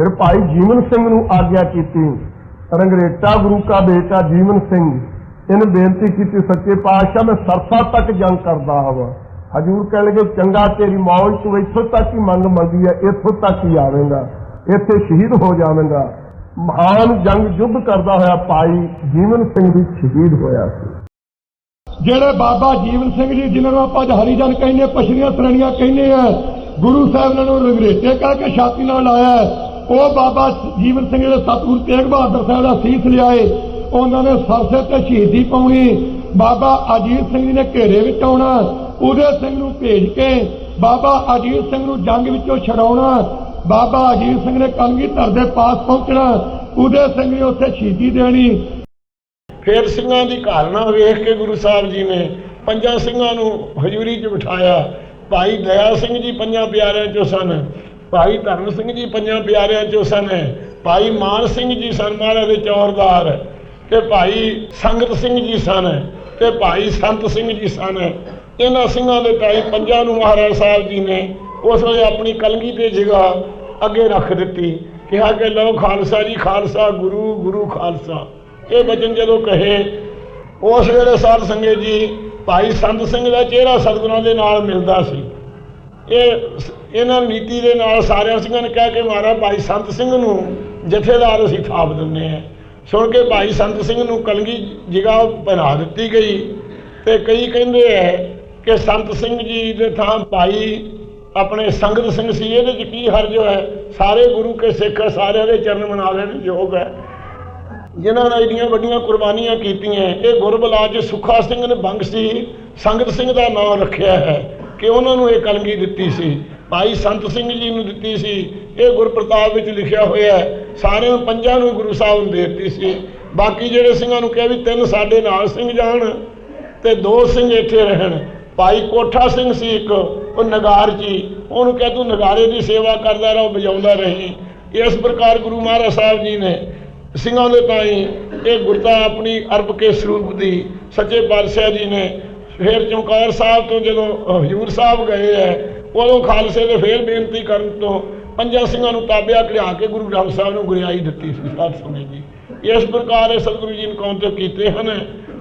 ਫਿਰ ਭਾਈ ਜੀਵਨ ਸਿੰਘ ਨੂੰ ਆਗਿਆ ਕੀਤੀ। ਰੰਗਰੇਟਾ ਗੁਰੂ ਕਾ ਬੇਟਾ ਜੀਵਨ ਸਿੰਘ, ਇਹਨੇ ਬੇਨਤੀ ਕੀਤੀ, ਸੱਚੇ ਪਾਤਸ਼ਾਹ, ਮੈਂ ਸਰਸਾ ਤੱਕ ਜੰਗ ਕਰਦਾ ਹਾਂ। ਹਜੂਰ ਕਹਿਣਗੇ, ਚੰਗਾ, ਤੇਰੀ ਮੌਜ ਤੂੰ ਇੱਥੋਂ ਤੱਕ ਹੀ ਮੰਗ ਮੰਗੀ ਹੈ, ਇੱਥੋਂ ਤੱਕ ਹੀ ਆਵੇਂਗਾ, ਇੱਥੇ ਸ਼ਹੀਦ ਹੋ ਜਾਵੇਂਗਾ। ਮਹਾਨ ਜੰਗ ਯੁੱਧ ਕਰਦਾ ਹੋਇਆ ਭਾਈ ਜੀਵਨ ਸਿੰਘ ਵੀ ਸ਼ਹੀਦ ਹੋਇਆ ਸੀ। ਜਿਹੜੇ ਬਾਬਾ ਜੀਵਨ ਸਿੰਘ ਜੀ, ਜਿਨ੍ਹਾਂ ਨੂੰ ਆਪਾਂ ਹਰੀਜਨ ਕਹਿੰਦੇ ਪਛੜੀਆਂ ਸ਼੍ਰੇਣੀਆਂ ਕਹਿੰਦੇ ਆ ਗੁਰੂ ਸਾਹਿਬ ਨੇ ਉਹਨੂੰ ਰੰਗਰੇਟੇ ਕਹਿ ਕੇ ਛਾਤੀ ਨਾਲ ਲਾਇਆ ਉਹ ਬਾਬਾ ਜੀਵਨ ਸਿੰਘ ਦੇ ਸਤਿਗੁਰੂ ਤੇਗ ਬਹਾਦਰ ਸਾਹਿਬ ਦਾ ਸੀਸ ਲਿਆਏ। ਉਹਨਾਂ ਨੇ ਸਰਸੇ ਤੇ ਸ਼ਹੀਦੀ ਪਾਉਣੀ। ਬਾਬਾ ਅਜੀਤ ਸਿੰਘ ਜੀ ਨੇ ਘੇਰੇ ਵਿੱਚ ਆਉਣਾ। ਉਦੇ ਸਿੰਘ ਨੂੰ ਭੇਜ ਕੇ ਬਾਬਾ ਅਜੀਤ ਸਿੰਘ ਨੂੰ ਜੰਗ ਵਿੱਚੋਂ ਛਡਾਉਣਾ। ਬਾਬਾ ਅਜੀਤ ਸਿੰਘ ਨੇ ਕਲਗੀ ਧਰ ਦੇ ਪਾਸ ਪਹੁੰਚਣਾ। ਉਦੇ ਸਿੰਘ ਨੇ ਉੱਥੇ ਸ਼ਹੀਦੀ ਦੇਣੀ। ਫੇਰ ਸਿੰਘਾਂ ਦੀ ਘਾਲਣਾ ਵੇਖ ਕੇ ਗੁਰੂ ਸਾਹਿਬ ਜੀ ਨੇ ਪੰਜਾਂ ਸਿੰਘਾਂ ਨੂੰ ਹਜ਼ੂਰੀ 'ਚ ਬਿਠਾਇਆ। ਭਾਈ ਦਇਆ ਸਿੰਘ ਜੀ ਪੰਜਾਂ ਪਿਆਰਿਆਂ 'ਚੋਂ ਸਨ। ਭਾਈ ਧਰਮ ਸਿੰਘ ਜੀ ਪੰਜਾਂ ਪਿਆਰਿਆਂ 'ਚੋਂ ਸਨ। ਭਾਈ ਮਾਨ ਸਿੰਘ ਜੀ ਸਨ ਮਹਾਰਾਜ ਦੇ ਚੌਰਦਾਰ ਤੇ ਭਾਈ ਸੰਗਤ ਸਿੰਘ ਜੀ ਸਨ ਤੇ ਭਾਈ ਸੰਤ ਸਿੰਘ ਜੀ ਸਨ। ਇਹਨਾਂ ਸਿੰਘਾਂ ਦੇ ਭਾਈ ਪੰਜਾਂ ਨੂੰ ਮਹਾਰਾਜ ਸਾਹਿਬ ਜੀ ਨੇ ਉਸ ਵੇਲੇ ਆਪਣੀ ਕਲਗੀ ਤੇ ਜਗ੍ਹਾ ਅੱਗੇ ਰੱਖ ਦਿੱਤੀ। ਕਿਹਾ ਕਿ ਲਓ ਖਾਲਸਾ ਜੀ, ਖਾਲਸਾ, ਗੁਰੂ ਗੁਰੂ ਖਾਲਸਾ। ਇਹ ਬਚਨ ਜਦੋਂ ਕਹੇ, ਉਸ ਵੇਲੇ ਸਾਧ ਸੰਗਤ ਜੀ ਭਾਈ ਸੰਤ ਸਿੰਘ ਦਾ ਚਿਹਰਾ ਸਤਿਗੁਰਾਂ ਦੇ ਨਾਲ ਮਿਲਦਾ ਸੀ। ਇਹ ਸ- ਇਹਨਾਂ ਨੀਤੀ ਦੇ ਨਾਲ ਸਾਰਿਆਂ ਸਿੰਘਾਂ ਨੇ ਕਹਿ ਕੇ ਮਾਰਾ ਭਾਈ ਸੰਤ ਸਿੰਘ ਨੂੰ ਜਥੇਦਾਰ ਅਸੀਂ ਥਾਪ ਦਿੰਦੇ ਆ ਸੁਣ ਕੇ ਭਾਈ ਸੰਤ ਸਿੰਘ ਨੂੰ ਕਲਗੀ ਜਗ੍ਹਾ ਪਹਿਨਾ ਦਿੱਤੀ ਗਈ ਤੇ ਕਈ ਕਹਿੰਦੇ ਐ ਕਿ ਸੰਤ ਸਿੰਘ ਜੀ ਦੇ ਥਾਂ ਭਾਈ ਆਪਣੇ ਸੰਗਤ ਸਿੰਘ ਸੀ, ਇਹਦੇ ਚ ਕੀ ਹਰਜ ਹੈ ਸਾਰੇ ਗੁਰੂ ਕੇ ਸਿੱਖ ਸਾਰਿਆਂ ਦੇ ਚਰਨ ਮਨਾ ਲੈਣ ਯੋਗ ਹੈ ਜਿਨ੍ਹਾਂ ਨੇ ਇੰਨੀਆਂ ਵੱਡੀਆਂ ਕੁਰਬਾਨੀਆਂ ਕੀਤੀਆਂ, ਇਹ ਗੁਰਬਲਾਜ ਸੁੱਖਾ ਸਿੰਘ ਨੇ ਬੰਗ ਸੀ, ਸੰਗਤ ਸਿੰਘ ਦਾ ਨਾਮ ਰੱਖਿਆ ਹੈ। ਕਿ ਉਹਨਾਂ ਨੂੰ ਇਹ ਕਲਗੀ ਦਿੱਤੀ ਸੀ। ਭਾਈ ਸੰਤ ਸਿੰਘ ਜੀ ਨੂੰ ਦਿੱਤੀ ਸੀ। ਇਹ ਗੁਰਪ੍ਰਤਾਪ ਵਿੱਚ ਲਿਖਿਆ ਹੋਇਆ ਹੈ। ਸਾਰਿਆਂ ਨੂੰ ਪੰਜਾਂ ਨੂੰ ਗੁਰੂ ਸਾਹਿਬ ਨੇ ਦੇ ਦਿੱਤੀ ਸੀ। ਬਾਕੀ ਜਿਹੜੇ ਸਿੰਘਾਂ ਨੂੰ ਕਿਹਾ ਵੀ ਤਿੰਨ ਸਾਡੇ ਨਾਲ ਸਿੰਘ ਜਾਣ ਤੇ ਦੋ ਸਿੰਘ ਇੱਥੇ ਰਹਿਣ। ਭਾਈ ਕੋਠਾ ਸਿੰਘ ਸੀ ਇੱਕ, ਉਹ ਨਗਾਰ ਜੀ। ਉਹਨੂੰ ਕਹਿ, ਤੂੰ ਨਗਾਰੇ ਦੀ ਸੇਵਾ ਕਰਦਾ ਰਹੋ ਵਜਾਉਂਦਾ ਰਹੀ। ਇਸ ਪ੍ਰਕਾਰ ਗੁਰੂ ਮਹਾਰਾਜ ਸਾਹਿਬ ਜੀ ਨੇ ਸਿੰਘਾਂ ਦੇ ਤਾਈ ਇਹ ਗੁਰਤਾ ਆਪਣੀ ਅਰਬ ਕੇ ਸਰੂਪ ਦੀ ਸੱਚੇ ਪਾਤਸ਼ਾਹ ਜੀ ਨੇ ਫਿਰ ਚਮਕੌਰ ਸਾਹਿਬ ਤੋਂ ਜਦੋਂ ਹਜੂਰ ਸਾਹਿਬ ਗਏ ਹੈ, ਉਦੋਂ ਖਾਲਸੇ ਦੇ ਫੇਰ ਬੇਨਤੀ ਕਰਨ ਤੋਂ ਪੰਜਾਂ ਸਿੰਘਾਂ ਨੂੰ ਤਾਬਿਆ ਕਢਾ ਕੇ ਗੁਰੂ ਗ੍ਰੰਥ ਸਾਹਿਬ ਨੂੰ ਗੁਰਿਆਈ ਦਿੱਤੀ ਸੀ ਸਾਧ ਸੰਗਤ ਜੀ ਇਸ ਪ੍ਰਕਾਰ ਇਹ ਸਤਿਗੁਰੂ ਜੀ ਨੇ ਕੌਂਤੇ ਕੀਤੇ ਹਨ।